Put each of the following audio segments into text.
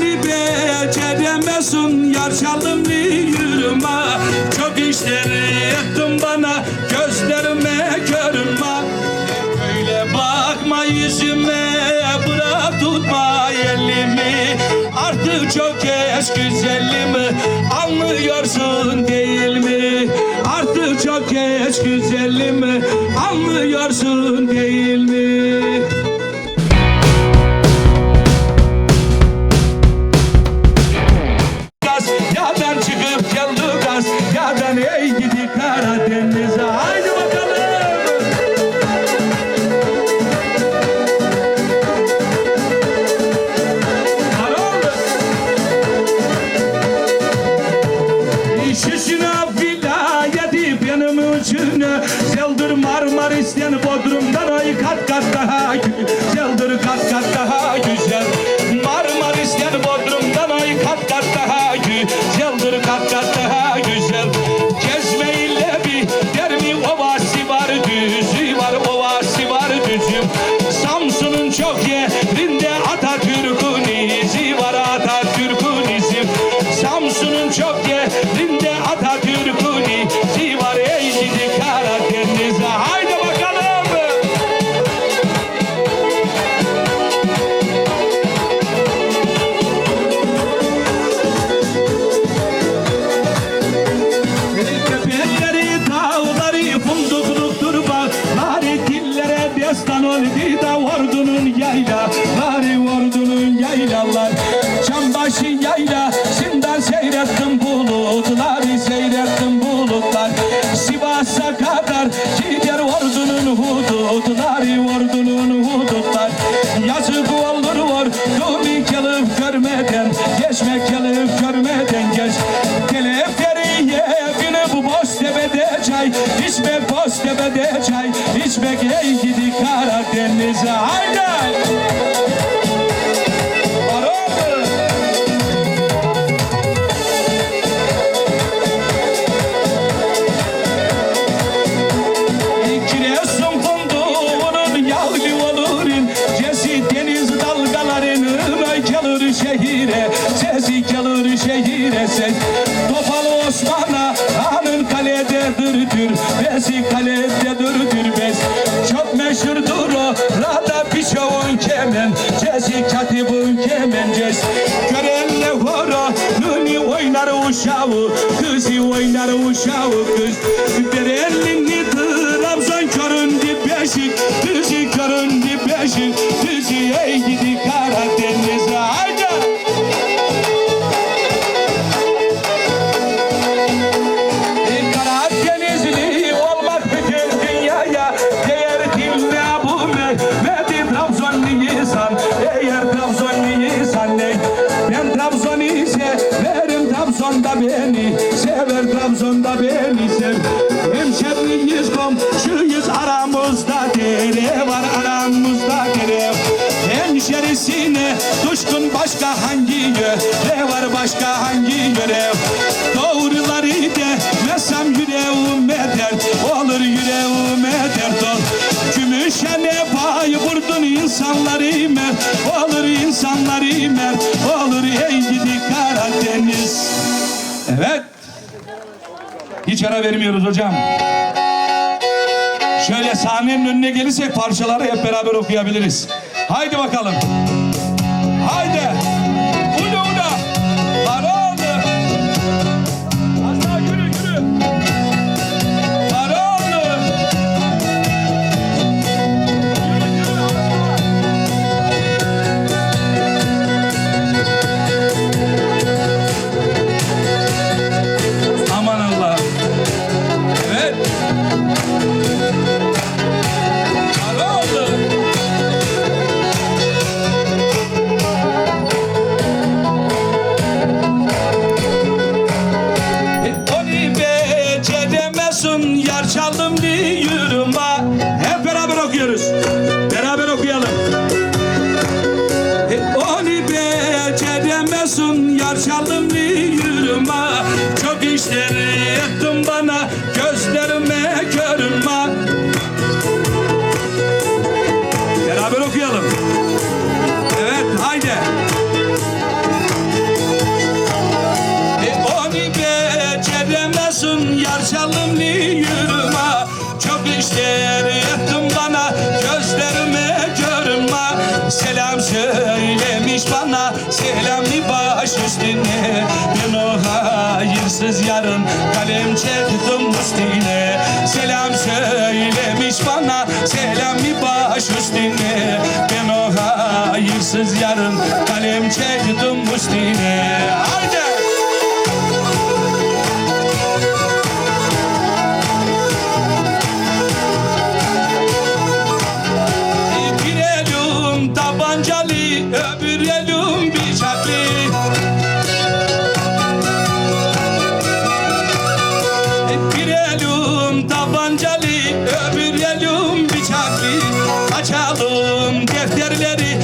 Onu beceremezsin yar çalımlı yürüme Çok işleri yaptın bana gözlerime görünme Öyle bakma yüzüme bırak tutma elimi Artık çok geç güzelimi anlıyorsun değil mi? Artık çok geç güzelimi anlıyorsun değil mi? Dağları, fundukluktur bağları Dillere destan oldu da içmek ey gidi Karadeniz'e haydi Cesi katibun kemen ces Görenle horo Nuni oynar uşağı Kızı oynar uşağı kız Trabzon'da beni Sever Trabzon'da beni sev. Hemşeriyiz komşuyuz aramızda dere var aramızda dere Hemşerisine düşkün başka hangi görev var başka hangi görev Doğruları demesem yüreğime dert olur yüreğime dert. Ol Gümüşe ne pay vurdun insanları mer olur insanları mer olur ey gidi Evet hiç ara vermiyoruz hocam. Şöyle sahnenin önüne gelirsek parçaları hep beraber okuyabiliriz. Haydi bakalım. Bana selamı baş üstüne. Ben o hayırsız yarın kalem çektim üstüne Açalım defterleri,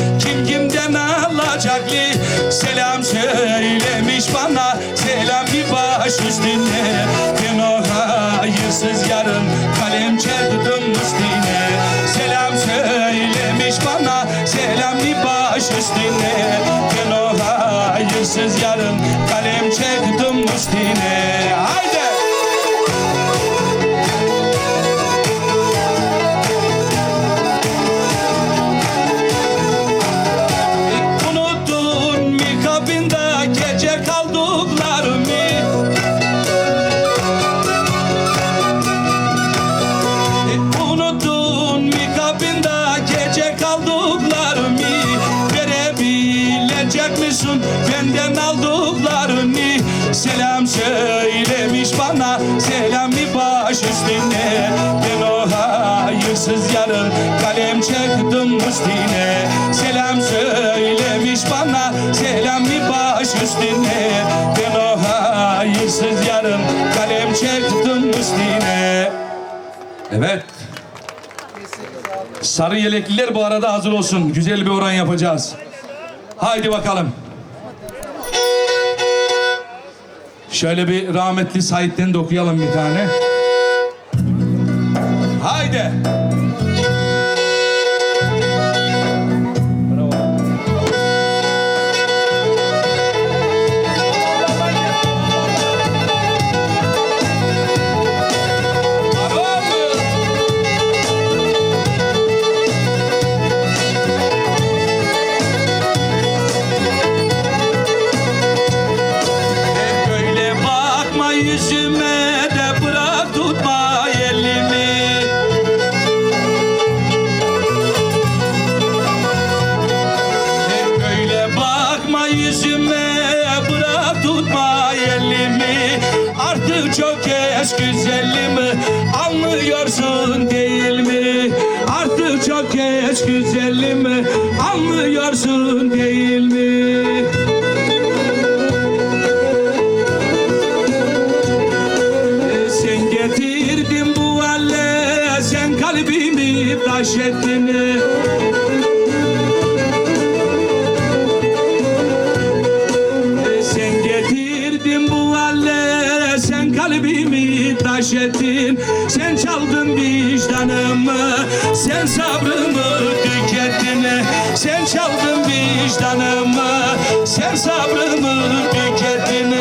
üstüne Ben o hayırsız yarın kalem çektim üstüne Evet. Sarı yelekliler bu arada hazır olsun. Güzel bir oran yapacağız. Haydi bakalım. Şöyle bir rahmetli Said'den de okuyalım bir tane. Haydi. Bravo. Güzelimi anlıyorsun değil mi? Artık çok geç güzelimi anlıyorsun değil mi? Vicdanımı Sen sabrımı tükettin Sen çaldın vicdanımı Sen sabrımı tükettin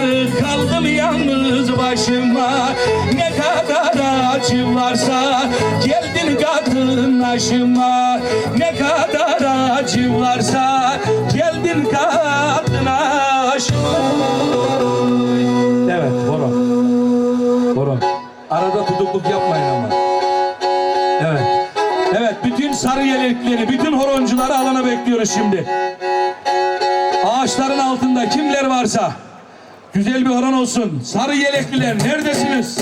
yar kaldım yalnız başıma Ne kadar acı varsa geldin kadın aşıma Ne kadar acı varsa geldin kadın aşıma Evet, horon. Horon. Arada tutukluk yapmayın ama. Evet. Evet, bütün sarı yelekleri, bütün horoncuları alana bekliyoruz şimdi. Ağaçların altında kimler varsa güzel bir horon olsun. Sarı yelekliler neredesiniz?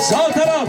Sağ taraf.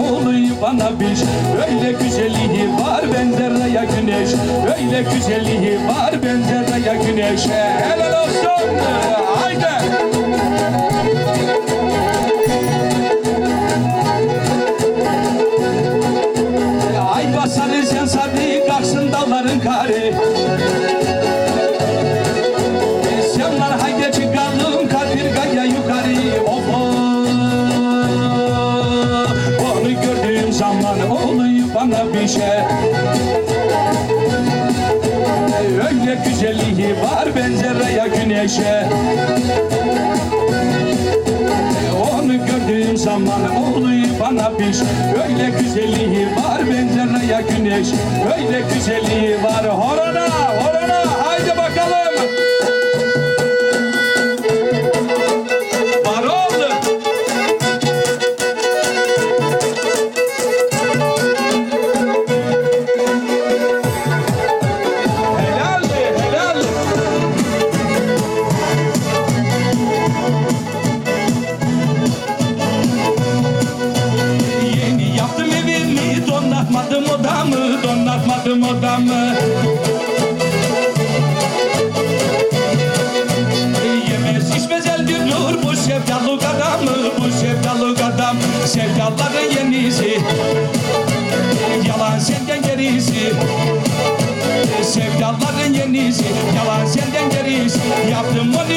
Oluyor bana bir Öyle güzelliği var benzer ya güneş. Öyle güzelliği var benzer ya güneşe Helal olsun ya güneşe onu gördüğüm zaman oluyor bana piş. Öyle güzelliği var benzer ya güneş. Öyle güzelliği var horona Yenisi Yalan senden gerisi Yaptım onu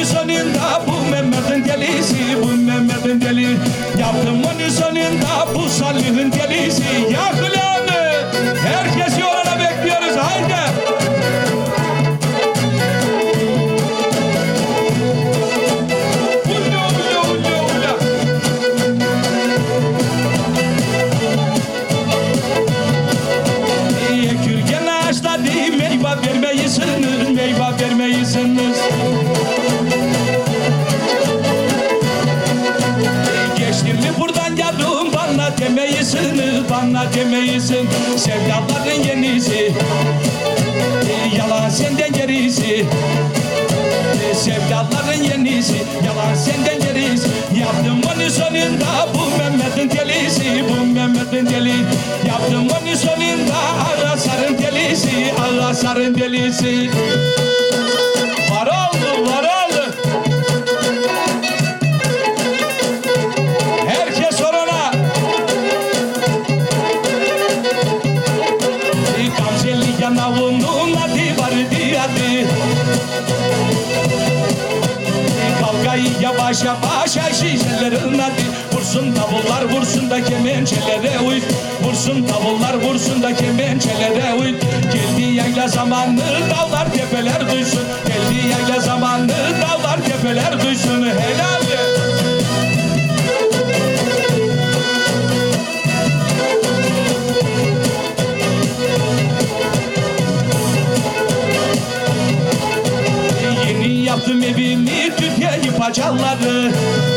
Yaptım onu sonunda bu Mehmet'in delisi, bu Mehmet'in deli. Yaptım onu sonunda ağa sarın delisi, ağa sarın delisi. Var oldu, var oldu. Vursun davullar vursun da kemençelere uy. Vursun davullar vursun da kemençelere uy. Geldi yayla zamanı dağlar tepeler duysun. Geldi yayla zamanı dağlar tepeler duysun. Helal Yeni yaptım evimi paçaları Yeni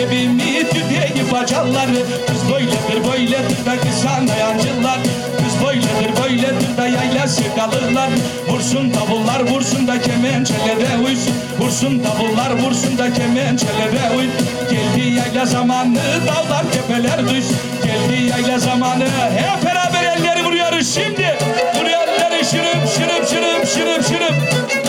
yaptım evimi Türkiye'yi paçaları Kız böyledir böyledir da kısan dayancılar Kız böyledir böyledir da yayla sevdalılar Vursun davullar vursun da kemençelere uysun Vursun davullar vursun da kemençelere uy. Geldi yayla zamanı dağlar tepeler düş Geldi yayla zamanı hep beraber elleri vuruyoruz. Şimdi Vuruyor elleri şırıp şırıp şırıp şırıp şırıp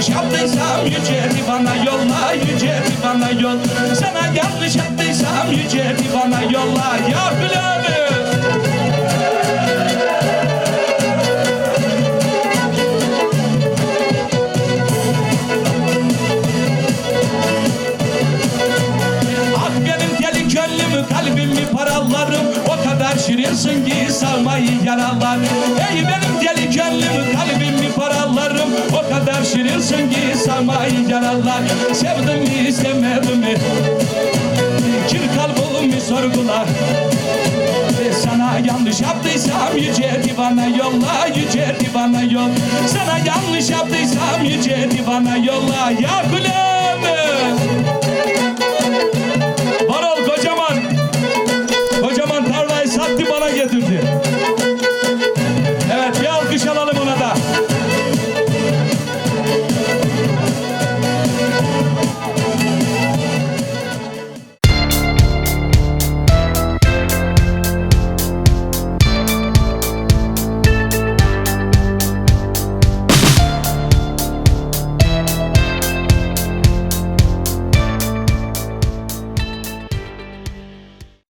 yanlış yaptıysam yüce divana yolla yüce divana yol. Sana yanlış yaptıysam yüce divana yolla. Ya Hülami ah kalbimi paralarım. O kadar şirinsin ki sarmayı yaralar şirinsin ki sarmayı yaralar. Sevdim mi sevmedim mi? Kir kalbimi sorgular? Ve sana yanlış yaptıysam yüce divana yolla yüce divana yol. Sana yanlış yaptıysam yüce divana yolla. Ya Kule